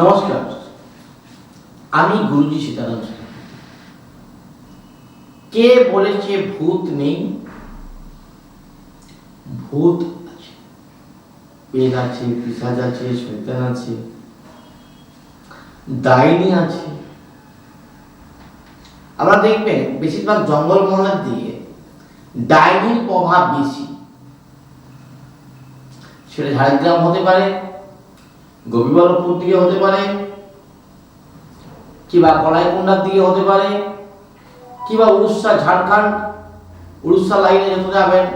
নমস্কার। আমি গুরুজি সীতারাম কে বলেছে ভূত নেই? ভূত আছে। পেন আছে পিসাজ আছে শৈতান আছে ডাইনি আছে। আমরা দেখবেন বেশিরভাগ জঙ্গল মহলের দিকে ডাইনির প্রভাব বেশি। সেটা ঝাড়গ্রাম হতে পারে গোপীবল্লভপুর দিকে হতে পারে, কিংবা কলাইকুণ্ডার দিকে হতে পারে, কিংবা উড়িষ্যা, ঝাড়খণ্ড, উড়িষ্যা লাইনে যত যাবেন,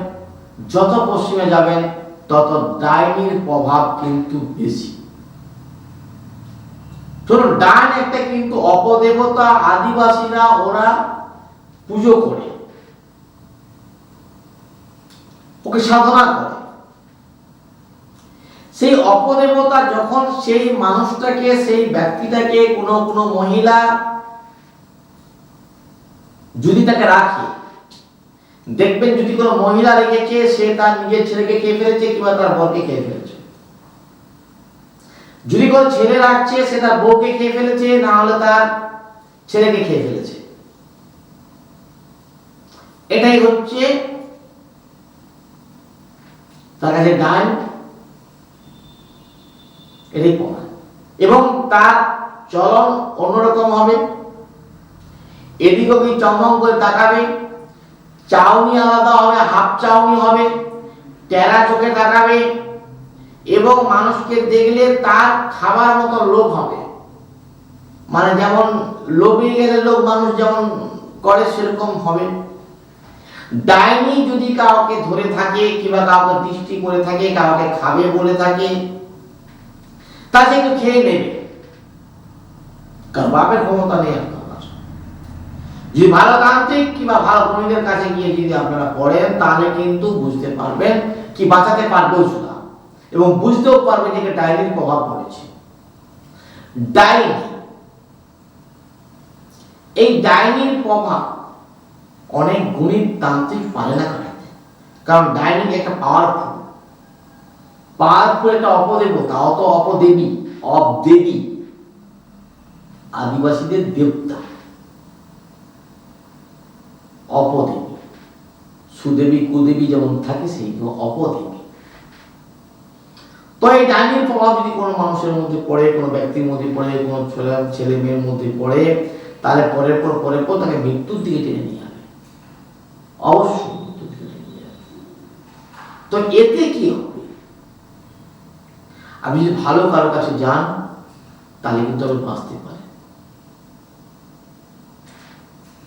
যত পশ্চিমে যাবেন, তত ডাইনির প্রভাব কিন্তু বেশি। ধরুন ডাইন একটা কিন্তু অপদেবতা, আদিবাসীরা ওরা পুজো করে। ওকে সাধনা করে। সেই অপদেবতা যখন সেই মানুষটাকে, সেই ব্যক্তিটাকে কোনো কোনো মহিলা যদি তাকে রাখে, দেখবেন যদি কোনো মহিলা রেখেছে সে তার নিজের ছেলেকে খেয়ে ফেলেছে কিংবা তার বরকে খেয়ে ফেলেছে। যদি কোনো ছেলে রাখছে, সে তার বউকে খেয়ে ফেলেছে, না হলে তার ছেলেকে খেয়ে ফেলেছে। এটাই হচ্ছে তার কাছে ডান। এটাই প্রমাণ। এবং তার চলন অন্যরকম হবে। এদিক ওদিক চমচম করে তাকাবে, চাউনি আলাদা হবে, হাফ চাউনি হবে, টেরা চোখে তাকাবে, এবং মানুষকে দেখলে তার খাবার মতো লোভ হবে। মানে যেমন লোভে গেলে লোক মানুষ যেমন করে সেরকম হবে। ডাইনি যদি কাউকে ধরে থাকে কিংবা কাউকে দৃষ্টি করে থাকে, কাউকে খাবে বলে থাকে একটু খেয়ে নেবে। কারণ ক্ষমতা নেই আপনার ভালো তান্ত্রিক কিংবা ভালো কর্মীদের কাছে গিয়ে যদি আপনারা পড়েন, তাহলে কিন্তু বুঝতে পারবেন কি বাঁচাতে পারবেও সুদা। এবং বুঝতেও পারবেন যে ডাইনির প্রভাব পড়েছে। ডাইনি। এই ডাইনির প্রভাব অনেক গুণী তান্ত্রিক পারে না কারণ ডাইনিং একটা পাওয়ারফুল পাওয়ারফুল একটা অপদেবতা অত অপদেবী অপদেবী আদিবাসীদের দেবতা। অপদেবী। সুদেবী, কুদেবী যেমন থাকে সেই অপদেবী। তো এই ডাইনির প্রভাব যদি কোনো মানুষের মধ্যে পড়ে, কোনো ব্যক্তির মধ্যে পড়ে, কোনো ছেলে ছেলে মেয়ের মধ্যে পড়ে, তাহলে পরের পর পরের পর তাকে মৃত্যুর দিকে টেনে নিয়ে যাবে। অবশ্যই তো এতে কি হবে? আপনি যদি ভালো কারও কাছে যান, তাহলে কিন্তু আপনি বাঁচতে পারেন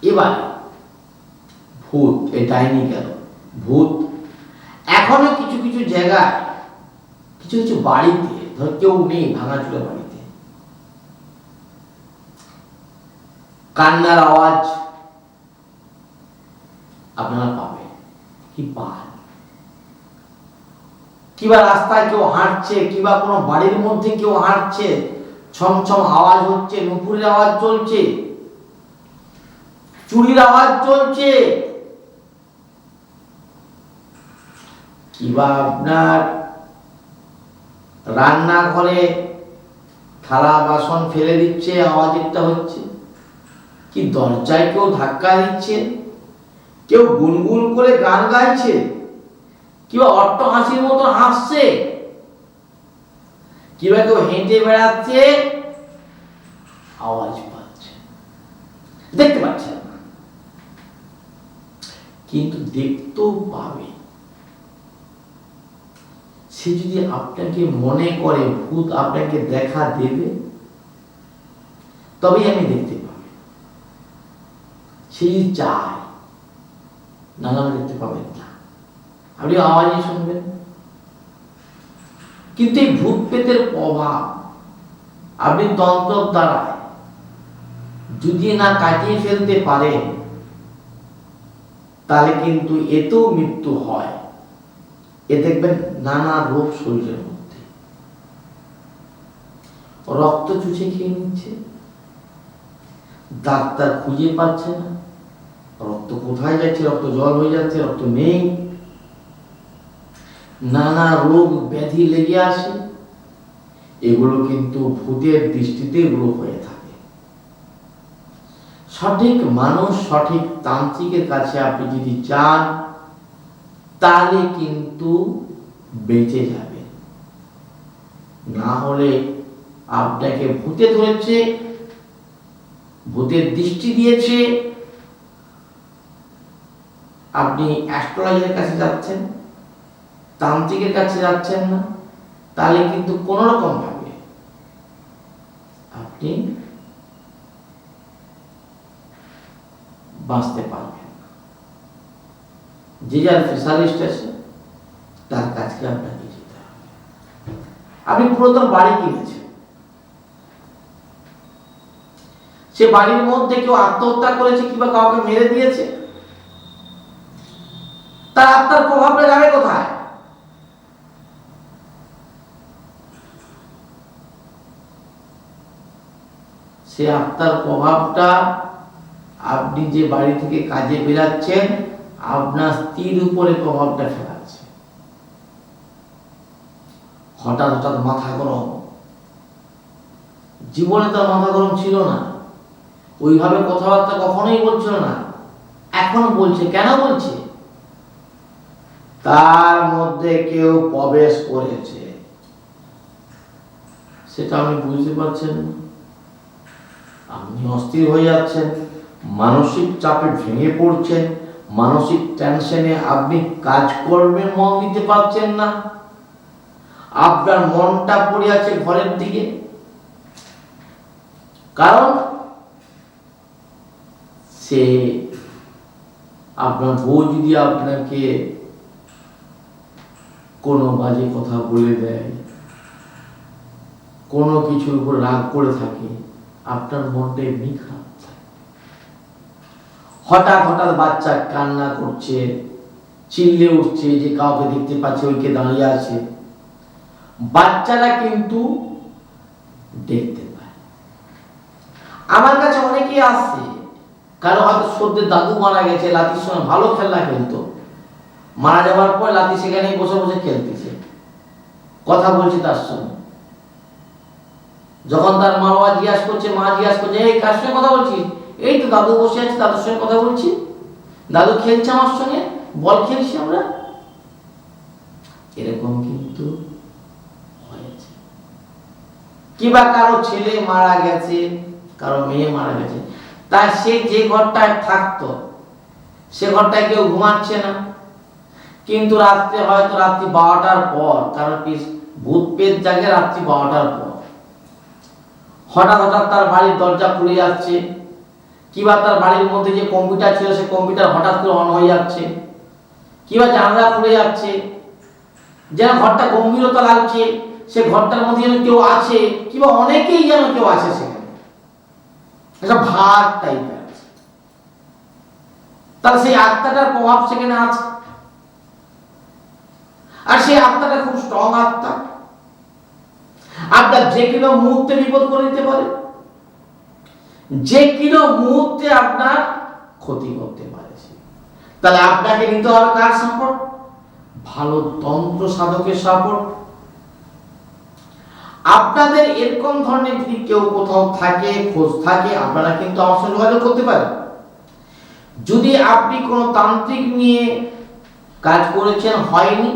এবার, ভূত, এই ডাইনি গেল। ভূত, এখনও কিছু কিছু জায়গায়, কিছু কিছু বাড়িতে, ধর কেউ নেই ভাঙাচুরা বাড়িতে। কান্নার আওয়াজ আপনারা পাবেন। কি পান? কিবা রাস্তায় কেউ হাঁটছে, কিবা কোনো বাড়ির মধ্যে কেউ হাঁটছে, ছমছম আওয়াজ হচ্ছে, নুপুরের আওয়াজ চলছে, চুরির আওয়াজ চলছে। কিবা আপনার রান্নাঘরে থালা বাসন ফেলে দিচ্ছে, আওয়াজ একটা হচ্ছে। কি দরজায় কেউ ধাক্কা দিচ্ছে? কেউ গুনগুন করে গান গাইছে? কিবা অট্ট হাসির মতো হাসছে। কিবা কেউ হেঁটে বেড়াচ্ছে, আওয়াজ পাচ্ছে। দেখতে পাচ্ছেন না। কিন্তু দেখতেও পাবে। সে যদি আপনাকে মনে করে, ভূত আপনাকে দেখা দেবে, তবেই আমি দেখতে পাবে সে যদি চায় না নাহলে দেখতে পাবেন না। আপনি আওয়াজই শুনবেন। কিন্তু এই ভূত পেতের প্রভাব আপনি তন্ত্র দ্বারায় যদি না কাটিয়ে ফেলতে পারেন, তাহলে কিন্তু এতেও মৃত্যু হয়। এ দেখবেন নানা রোগ শরীরের মধ্যে। রক্ত চুষে খেয়ে নিচ্ছে। ডাক্তার খুঁজে পাচ্ছে না। রক্ত কোথায় যাচ্ছে? রক্ত জল হয়ে যাচ্ছে, রক্ত নেই। নানা রোগ ব্যাধি লেগে আসে। এগুলো কিন্তু ভূতের দৃষ্টিতে এগুলো হয়ে থাকে। সঠিক মানুষ, সঠিক তান্ত্রিকের কাছে আপনি যদি যান, তাহলে কিন্তু বেঁচে যাবে না হলে আপনাকে ভূতে ধরেছে, ভূতের দৃষ্টি দিয়েছে। আপনি অ্যাস্ট্রোলজারের কাছে যাচ্ছেন। তান্ত্রিকের কাছে যাচ্ছেন না, তাহলে কিন্তু কোনো রকম ভাবে আপনি বাঁচতে পারবেন যে যার স্পেশালিস্ট আছে, তার কাছে আপনাকে যেতে হবে। আপনি পুরাতন বাড়ি কিনেছেন। সে বাড়ির মধ্যে কেউ আত্মহত্যা করেছে কিংবা কাউকে মেরে দিয়েছে, তার আত্মার প্রভাবটা যাবে কোথায়? সে আত্মার প্রভাবটা আপনি যে বাড়ি থেকে কাজে বেরাচ্ছেন, আপনার স্ত্রীর উপরে প্রভাবটা ফেলাচ্ছে। হঠাৎ হঠাৎ মাথা গরম। জীবনে তার মাথা গরম ছিল না। ওইভাবে কথাবার্তা কখনোই বলছিল না। এখন বলছে। কেন বলছে? তার মধ্যে কেউ প্রবেশ করেছে। সেটা আপনি বুঝতে পারছেন না। আপনি অস্থির হয়ে যাচ্ছেন, মানসিক চাপে ভেঙে পড়ছেন, মানসিক টেনশনে আপনি কাজকর্মে মন দিতে পারছেন না। আপনার মনটা পড়ে আছে ঘরের দিকে। কারণ সে আপনার বউ যদি আপনাকে কোনো বাজে কথা বলে দেয়, কোনো কিছুর উপর রাগ করে থাকে আপনার মনটা এমনি হঠাৎ হঠাৎ বাচ্চা কান্না করছে, চিল্লে উঠছে যে কাউকে দেখতে পাচ্ছে ওইকে দাঁড়িয়ে আছে। বাচ্চারা কিন্তু দেখতে পায়। আমার কাছে অনেকেই আসছে কারও হয়তো সদ্যের দাদু মারা গেছে, লাতির সঙ্গে ভালো খেলনা খেলতো। মারা যাওয়ার পর লাতি সেখানেই বসে বসে খেলতেছে। কথা বলছে তার সঙ্গে। যখন তার মা বাবা জিজ্ঞাসা করছে, মা জিজ্ঞাসা করছে, এই কার সঙ্গে কথা বলছিস? এই তো দাদু বসে আছে, দাদুর সঙ্গে কথা বলছি। দাদু খেলছে আমার সঙ্গে? বল খেলছি আমরা? এরকম কিন্তু কিবা কারও ছেলে মারা গেছে, কারও মেয়ে মারা গেছে, তাই সে যে ঘরটায় থাকতো, সে ঘরটায় কেউ ঘুমাচ্ছে না। কিন্তু রাত্রে হয়তো রাত্রি বারোটার পর, কারণ ভূত পেট জাগে রাত্রি বারোটার পর। হঠাৎ হঠাৎ তার বাড়ির দরজা খুলে যাচ্ছে। কিবা তার বাড়ির মধ্যে যে কম্পিউটার ছিল, সে কম্পিউটার হঠাৎ করে অন হয়ে যাচ্ছে। কিবা জানলা খুলে যাচ্ছে। যেন ঘরটা গম্ভীরতা লাগছে। সে ঘরটার মধ্যে যেন কেউ আছে কিংবা অনেকেই যেন কেউ আছে সেখানে। একটা ভাগ টাইপের তাহলে সেই আত্মাটার প্রভাব সেখানে আছে। আর সেই আত্মাটা খুব স্ট্রং আত্মা। আপনার যে কোনো মুহূর্তে বিপদ করে দিতে পারে। যে কোনো মুহূর্তে আপনার ক্ষতি করতে পারে তাহলে আপনাকে নিতে হবে কার সাপোর্ট? ভালো তন্ত্র সাধকের সাপোর্ট। আপনাদের এরকম ধরনের যদি কেউ কোথাও থাকে, খোঁজ থাকে, আপনারা কিন্তু আমার সঙ্গে যোগাযোগ করতে পারেন। যদি আপনি কোনো তান্ত্রিক নিয়ে কাজ করেছেন, হয়নি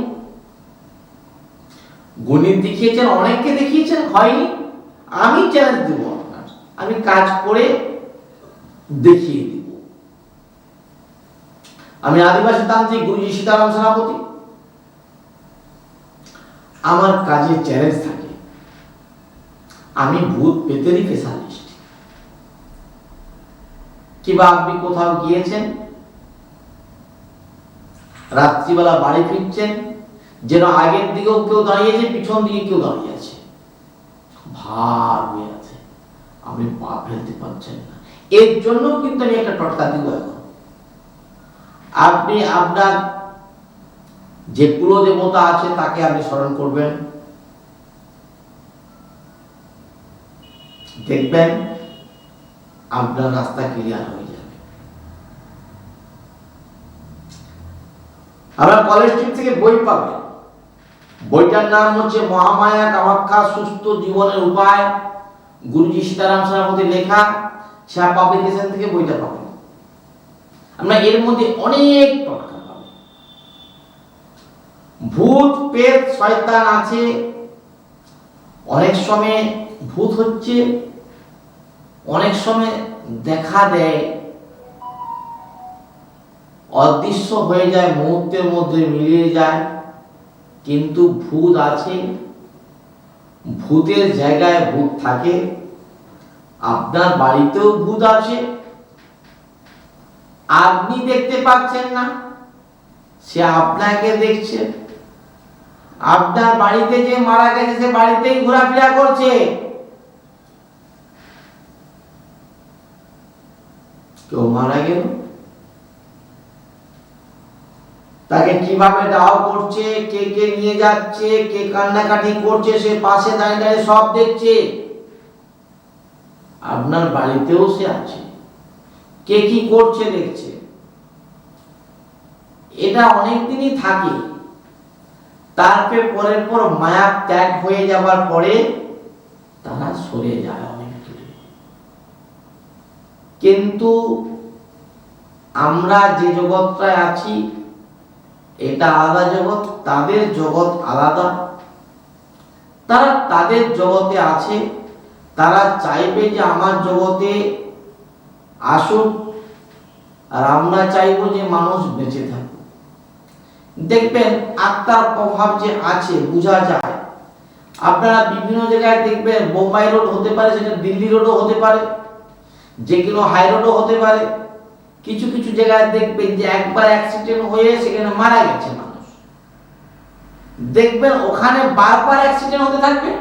গণিত দেখিয়েছেন, অনেককে দেখিয়েছেন, হয়নি। আমি চ্যালেঞ্জ দেব আপনার। আমি কাজ করে দেখিয়ে দিব। আমি আদিবাসী তান্ত্রিক গুরুজি সীতারাম সেনাপতি। আমার কাজে চ্যালেঞ্জ থাকে। আমি ভূত পেতেরই স্পেশালিস্ট কিংবা আপনি কোথাও গিয়েছেন? রাত্রিবেলা বাড়ি ফিরছেন? যেন আগের দিকেও কেউ দাঁড়িয়েছে, পিছন দিকে কেউ দাঁড়িয়ে আছে। ভার হয়ে আছে। আপনি পা ফেলতে পারছেন না। এর জন্য কিন্তু আমি একটা টটকা দিব এখন। আপনি আপনার যে কুলো দেবতা আছে, তাকে আপনি স্মরণ করবেন। দেখবেন আপনার রাস্তা ক্লিয়ার হয়ে যাবে। আমরা কলেজ স্ট্রিট থেকে বই পাবেন। বইটার নাম হচ্ছে মহামায়া কামাখ্যা সুস্থ জীবনের উপায়। গুরুজি সীতারাম সেনাপতি লেখা ছায়া পাবলিকেশন থেকে বইটা পাবেন আমরা এর মধ্যে অনেক ভূত পেট শয়তান আছে। অনেক সময় ভূত হচ্ছে, অনেক সময় দেখা দেয়। অদৃশ্য হয়ে যায়, মুহূর্তের মধ্যে মিলিয়ে যায়। কিন্তু ভূত আছে, ভূতের জায়গায় ভূত থাকে, আপনার বাড়িতেও ভূত আছে, আপনি দেখতে পাচ্ছেন না, সে আপনাকে দেখছে, আপনার বাড়িতে যে মারা গেছে, সে বাড়িতেই ঘোরাফেরা করছে। কেউ মারা গেল? তাকে কীভাবে দাও করছে, কে কে নিয়ে যাচ্ছে, কে কান্নাকাটি করছে, সে পাশে দাঁড়িয়ে দাঁড়িয়ে সব দেখছে। আপনার বাড়িতেও সে আছে। কে কি করছে দেখছে। এটা অনেক দিনই থাকে। তারপরে পরের পর মায়া ত্যাগ হয়ে যাবার পরে তারা সরে যায় অনেক কিন্তু আমরা যে জগৎটায় আছি এটা আলাদা জগৎ, তাদের জগৎ আলাদা। তারা তাদের জগতে আছে, তারা চাইবে যে আমার জগতে আসুক, আর আমরা চাইব যে মানুষ বেঁচে থাকুক। দেখবেন আত্মার প্রভাব যে আছে, বোঝা যায়। আপনারা বিভিন্ন জায়গায় দেখবেন বোম্বাই রোড হতে পারে, সেটা দিল্লি রোডও হতে পারে, যে কোনো হাই রোডও হতে পারে। কিছু কিছু জায়গায় দেখবেন যে একবার অ্যাক্সিডেন্ট হয়ে সেখানে মারা গেছে মানুষ। দেখবেন ওখানে বারবার অ্যাক্সিডেন্ট হতে থাকবে?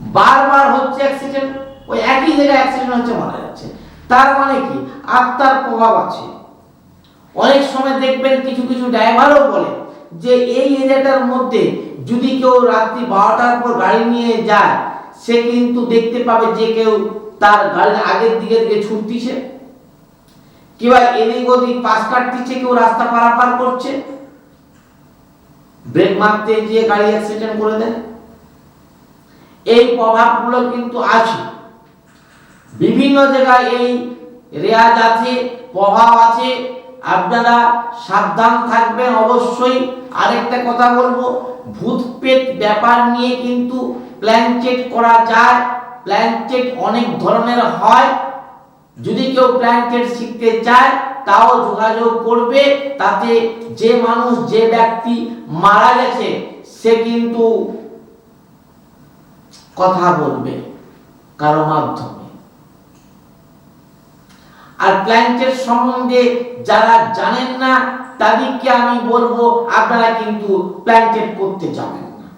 বারবার হচ্ছে অ্যাক্সিডেন্ট ওই একই জায়গায় অ্যাক্সিডেন্ট হচ্ছে, মারা যাচ্ছে। তার মানে কি? আত্মার প্রভাব আছে। অনেক সময় দেখবেন কিছু কিছু ড্রাইভারও বলে যে এই এরিয়াটার মধ্যে যদি কেউ রাত্রি বারোটার পর গাড়ি নিয়ে যায়, সে কিন্তু দেখতে পাবে যে কেউ তার গাড়ির আগের দিকে দিকে ছুটতিছে। কিংবা এদিক ওদিক পাশ কাটতিছে, কেউ রাস্তা পারাপার করছে? ব্রেক মারতে গিয়ে গাড়ি অ্যাক্সিডেন্ট করে দেয় এই প্রভাবগুলো কিন্তু আছে। বিভিন্ন জায়গায় এই রেয়াজ আছে, প্রভাব আছে। আপনারা সাবধান থাকবেন অবশ্যই। আরেকটা কথা বলব ভূত পেট ব্যাপার নিয়ে কিন্তু প্ল্যান চেক করা যায়। প্ল্যান চেক অনেক ধরনের হয়। যদি কেউ প্ল্যান চেক শিখতে চায়, তাও যোগাযোগ করবে। তাতে যে মানুষ, যে ব্যক্তি মারা গেছে, সে কিন্তু কথা বলবে কারও মাধ্যমে। আর প্ল্যান্টের সম্বন্ধে যারা জানেন না, তাদেরকে আমি বলব, আপনারা কিন্তু প্ল্যান্টেড করতে যাবেন না।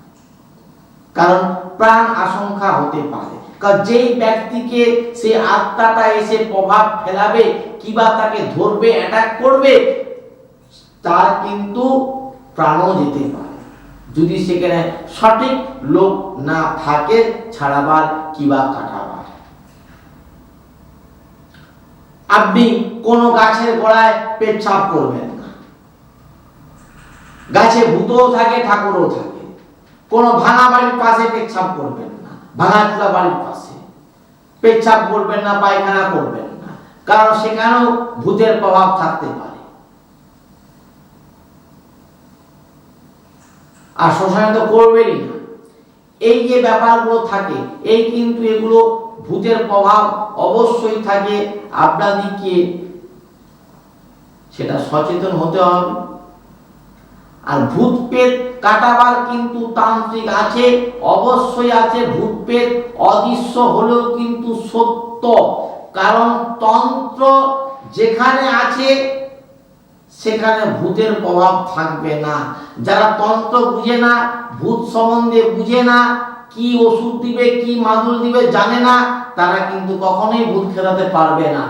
কারণ প্রাণ আশঙ্কা হতে পারে। যেই ব্যক্তিকে সে আত্মাটা এসে প্রভাব ফেলাবে, কিবা তাকে ধরবে অ্যাটাক করবে, তার কিন্তু প্রাণও যেতে পারে। যদি সেখানে সঠিক লোক না থাকে, ছাড়াবার কিবা কাটাবার। আপনি কোনো গাছের গোড়ায় পেচ্ছাপ করবেন না। গাছে ভূতও থাকে, ঠাকুরও থাকে। কোনো ভাঙা বাড়ির পাশে পেচ্ছাপ করবেন না। ভাঙা চুলা বাড়ির পাশে। করবেন না, পায়খানা করবেন না। কারণ সেখানেও ভূতের প্রভাব থাকতে পারে। আর শ্মশানে তো করবেনই না। এই যে ব্যাপারগুলো থাকে, এই কিন্তু এগুলো ভূতের প্রভাব অবশ্যই থাকে। আপনাদেরকে সেটা সচেতন হতে হবে। আর ভূত পেট কাটাবার কিন্তু তান্ত্রিক আছে, অবশ্যই আছে ভূত পেট অদৃশ্য হলেও কিন্তু সত্য। কারণ তন্ত্র যেখানে আছে, সেখানে ভূতের প্রভাব থাকবে না। যারা তন্ত্র বুঝে না, ভূত সম্বন্ধে বুঝে না, কি ওষুধ দিবে, কি মাদুল দিবে জানে না, তারা কিন্তু কখনোই ভূত খেলাতে পারবে না।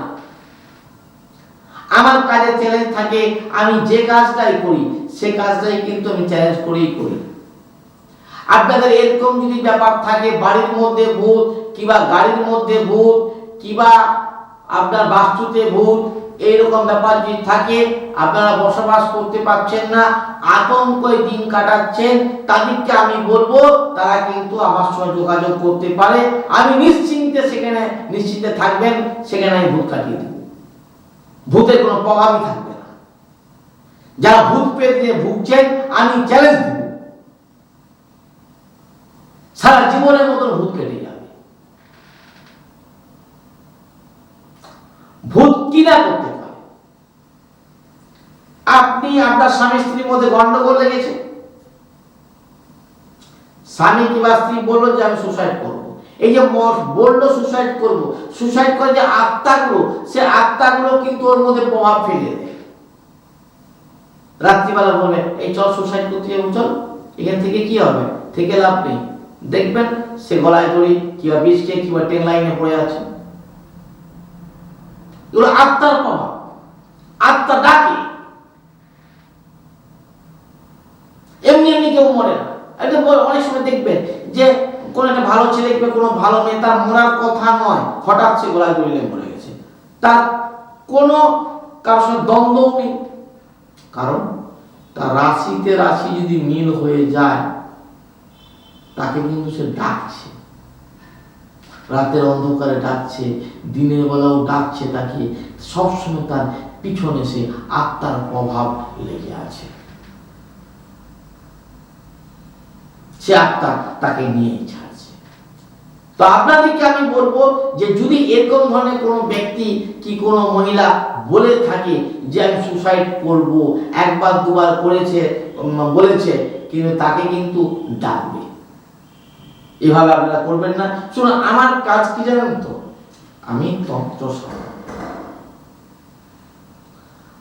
আমার কাজে চ্যালেঞ্জ থাকে, আমি যে কাজটাই করি, সে কাজটাই কিন্তু আমি চ্যালেঞ্জ করেই করি। আপনাদের এরকম যদি ব্যাপার থাকে, বাড়ির মধ্যে ভূত, কিবা গাড়ির মধ্যে ভূত, কিবা আপনার বাস্তুতে ভূত, এইরকম ব্যাপার যদি থাকে, আপনারা বসবাস করতে পারছেন না আতঙ্কে দিন কাটাচ্ছেন, তাদেরকে আমি বলব, তারা কিন্তু আমার সঙ্গে যোগাযোগ করতে পারে। আমি নিশ্চিন্তে সেখানে, নিশ্চিন্তে থাকবেন, সেখানে আমি ভূত কাটিয়ে ভূতের কোনো প্রভাবই থাকবে না। যারা ভূত পেয়ে দিয়ে ভুগছেন, আমি চ্যালেঞ্জ দেব সারা জীবনের মতন ভূত কেটে যাবে। ভূত কিনা করতে পারে? আপনি আপনার স্বামী স্ত্রীর মধ্যে গন্ডগোল লেগেছে? স্বামী কিংবা স্ত্রী বলল যে, আমি সুসাইড করব। এই যে বলল সুসাইড করব। সুসাইড করে যে আত্মাগুলো সে আত্মাগুলো কিন্তু ওর মধ্যে প্রভাব ফেলে রাত্রিবেলা বলে, এই চল সুসাইড করতে যাব, চল। এখান থেকে কি হবে? থেকে লাভ নেই। দেখবেন, সে গলায় দড়ি, কিংবা বিষ খেয়ে কিংবা ট্রেন লাইনে পড়ে আছে। এগুলো আত্মার প্রভাব। আত্মা ডাকে। এমনি এমনি কেউ মরে না। এটা অনেক সময় দেখবেন যে কোন একটা ভালো ছেলে কিংবা কোনো ভালো মেয়ে, তার মরার কথা নয়। হঠাৎ সে গলায় লেগে মরে গেছে। তার কোনো কারোর সঙ্গে দ্বন্দ্বও নেই। কারণ তার রাশিতে রাশি যদি মিল হয়ে যায়, তাকে কিন্তু সে ডাকছে। রাতের অন্ধকারে ডাকছে, দিনের বেলাও ডাকছে তাকে। সবসময় তার পিছনে সে আত্মার প্রভাব লেগে আছে। সে আত্মা তাকে নিয়েই ছাড়ছে তো আপনাদেরকে আমি বলব যে যদি এরকম ধরনের কোনো ব্যক্তি কি কোনো মহিলা বলে থাকে যে আমি সুসাইড করব, একবার দুবার করেছে বলেছে, কিন্তু তাকে কিন্তু ডাকবে। এভাবে আপনারা করবেন না। শুনুন, আমার কাজ কি জানেন তো? আমি তন্ত্র সাধক।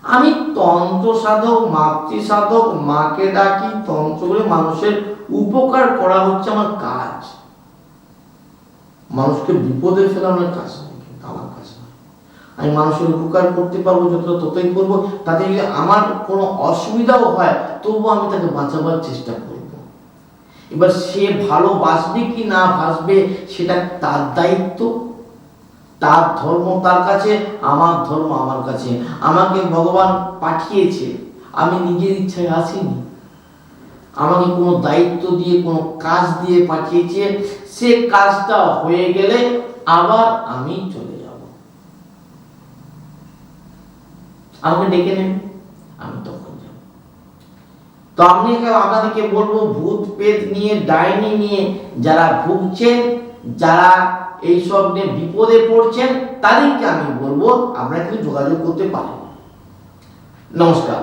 আমি তন্ত্র সাধক, মাতৃ সাধক, মাকে ডাকি তন্ত্র করে মানুষের উপকার করা হচ্ছে আমার কাজ। মানুষকে বিপদে ফেলানোর কাজ আমার কাজ আমি মানুষের উপকার করতে পারব, যতটা ততই করব, তাতে যদি আমার কোনো অসুবিধাও হয়, তবুও আমি তাকে বাঁচাবার চেষ্টা করব। এবার সে ভালো বাঁচবে কি না বাঁচবে, সেটা তার দায়িত্ব। তার ধর্ম তার কাছে, আমার ধর্ম আমার কাছে। আমাকে ভগবান পাঠিয়েছে, আমি নিজের ইচ্ছায় আসিনি আমাকে কোনো দায়িত্ব দিয়ে, কোনো কাজ দিয়ে পাঠিয়েছে সে কাজটা হয়ে গেলে আবার আমি চলে যাব। আমাকে ডেকে নেন, আমি তখন যাব। তো আমি আপনাদেরকে বলব, ভূত পেট নিয়ে, ডাইনি নিয়ে যারা ভুগছেন, যারা এইসব নিয়ে বিপদে পড়ছেন, তাদেরকে আমি বলব, আপনারা কিন্তু যোগাযোগ করতে পারেন। নমস্কার।